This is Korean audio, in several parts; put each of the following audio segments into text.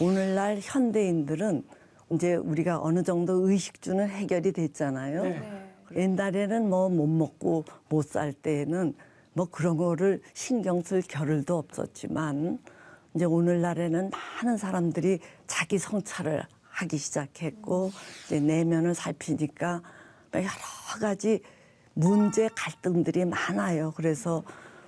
오늘날 현대인들은 이제 우리가 어느 정도 의식주는 해결이 됐잖아요. 네. 옛날에는 뭐 못 먹고 못 살 때에는 뭐 그런 거를 신경 쓸 겨를도 없었지만 이제 오늘날에는 많은 사람들이 자기 성찰을 하기 시작했고 이제 내면을 살피니까 여러 가지 문제 갈등들이 많아요. 그래서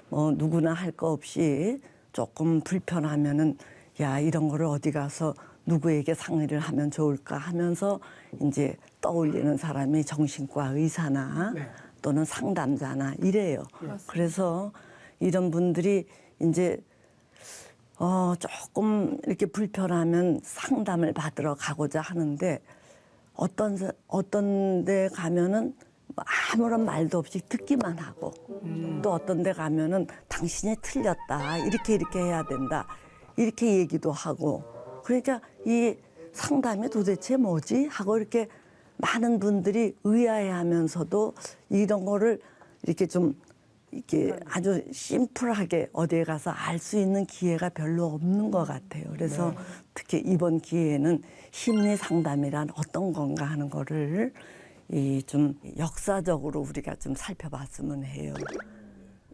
뭐 누구나 할 거 없이 조금 불편하면은 야 이런 거를 어디 가서 누구에게 상의를 하면 좋을까 하면서 이제 떠올리는 사람이 정신과 의사나 네. 또는 상담자나 이래요. 그래서 이런 분들이 이제 어 조금 이렇게 불편하면 상담을 받으러 가고자 하는데 어떤 사- 어떤 데 가면은 아무런 말도 없이 듣기만 하고 또 어떤 데 가면은 당신이 틀렸다 이렇게 이렇게 해야 된다 이렇게 얘기도 하고 그러니까 이 상담이 도대체 뭐지 하고 이렇게 많은 분들이 의아해하면서도 이런 거를 이렇게 좀 이렇게 아주 심플하게 어디에 가서 알 수 있는 기회가 별로 없는 것 같아요. 그래서 특히 이번 기회에는 심리 상담이란 어떤 건가 하는 거를 이 좀 역사적으로 우리가 좀 살펴봤으면 해요.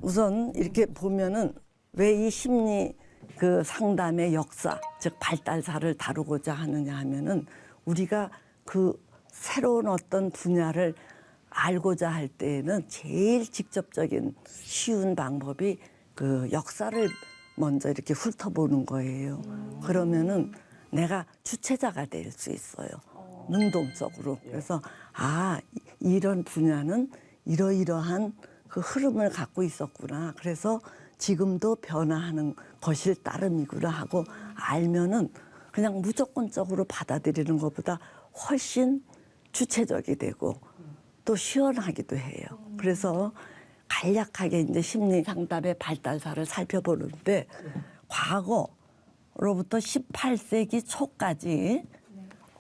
우선 이렇게 보면은 왜 이 심리 그 상담의 역사, 즉 발달사를 다루고자 하느냐 하면은 우리가 그 새로운 어떤 분야를 알고자 할 때에는 제일 직접적인 쉬운 방법이 그 역사를 먼저 이렇게 훑어보는 거예요. 그러면은 내가 주체자가 될 수 있어요. 능동적으로. 그래서 아, 이- 이런 분야는 이러이러한 그 흐름을 갖고 있었구나. 그래서 지금도 변화하는 것일 따름이구나 하고 알면은 그냥 무조건적으로 받아들이는 것보다 훨씬 주체적이 되고 또 시원하기도 해요. 그래서 간략하게 이제 심리 상담의 발달사를 살펴보는데 과거로부터 18세기 초까지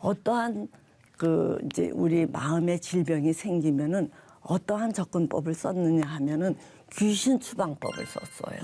어떠한 그 이제 우리 마음의 질병이 생기면은 어떠한 접근법을 썼느냐 하면은 귀신 추방법을 썼어요.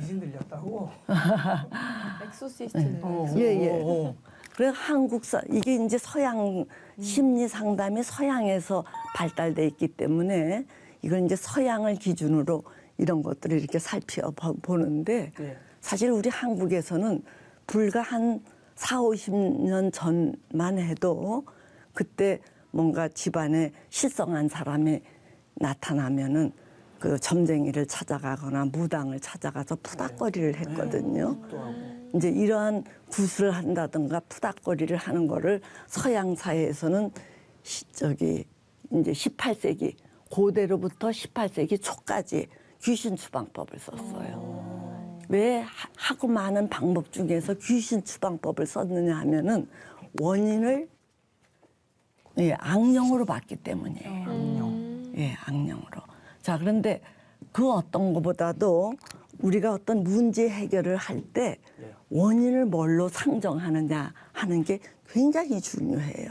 귀신 들렸다고? 엑소시스트는 어. 예, 예. 어, 어. 그래 한국사 이게 이제 서양 심리 상담이 서양에서 발달돼 있기 때문에 이건 이제 서양을 기준으로 이런 것들을 이렇게 살펴보는데 예. 사실 우리 한국에서는 불과 한 4, 50년 전만 해도 그때 뭔가 집안에 실성한 사람이 나타나면은 그 점쟁이를 찾아가거나 무당을 찾아가서 푸닥거리를 했거든요. 또 하고. 이제 이러한 구슬을 한다든가 푸닥거리를 하는 거를 서양 사회에서는 시, 저기 이제 18세기 고대로부터 18세기 초까지 귀신 추방법을 썼어요. 왜 하- 하고 많은 방법 중에서 귀신 추방법을 썼느냐 하면은 원인을 예, 악령으로 봤기 때문이에요. 안녕. 예, 악령으로. 자, 그런데 그 어떤 것보다도 우리가 어떤 문제 해결을 할때 예. 원인을 뭘로 상정하느냐 하는 게 굉장히 중요해요.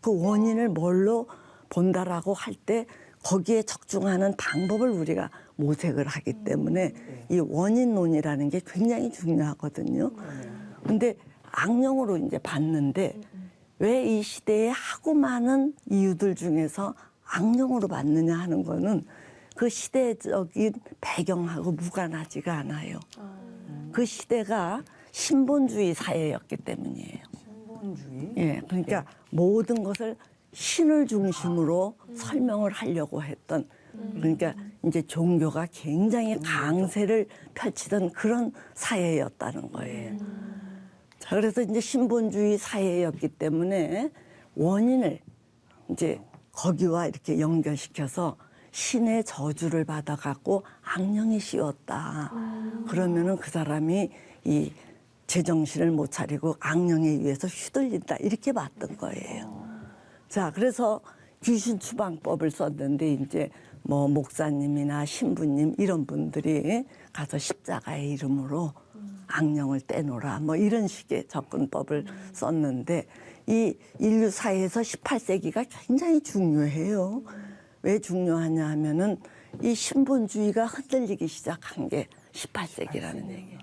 그 원인을 뭘로 본다라고 할 때 거기에 적중하는 방법을 우리가 모색을 하기 때문에 이 원인론이라는 게 굉장히 중요하거든요. 근데 악령으로 이제 봤는데 왜 이 시대에 하고 많은 이유들 중에서 악령으로 봤느냐 하는 거는 그 시대적인 배경하고 무관하지가 않아요. 그 시대가 신본주의 사회였기 때문이에요. 신본주의. 예, 그러니까 모든 것을 신을 중심으로 설명을 하려고 했던 그러니까 이제 종교가 굉장히 강세를 펼치던 그런 사회였다는 거예요. 자, 그래서 이제 신본주의 사회였기 때문에 원인을 이제 거기와 이렇게 연결시켜서 신의 저주를 받아갖고 악령이 씌웠다. 그러면은 그 사람이 이 제정신을 못 차리고 악령에 의해서 휘둘린다. 이렇게 봤던 거예요. 자, 그래서 귀신 추방법을 썼는데 이제 뭐 목사님이나 신부님 이런 분들이 가서 십자가의 이름으로 악령을 떼놓으라 뭐 이런 식의 접근법을 썼는데 이 인류 사회에서 18세기가 굉장히 중요해요. 왜 중요하냐 하면은 이 신본주의가 흔들리기 시작한 게 18세기라는 얘기예요.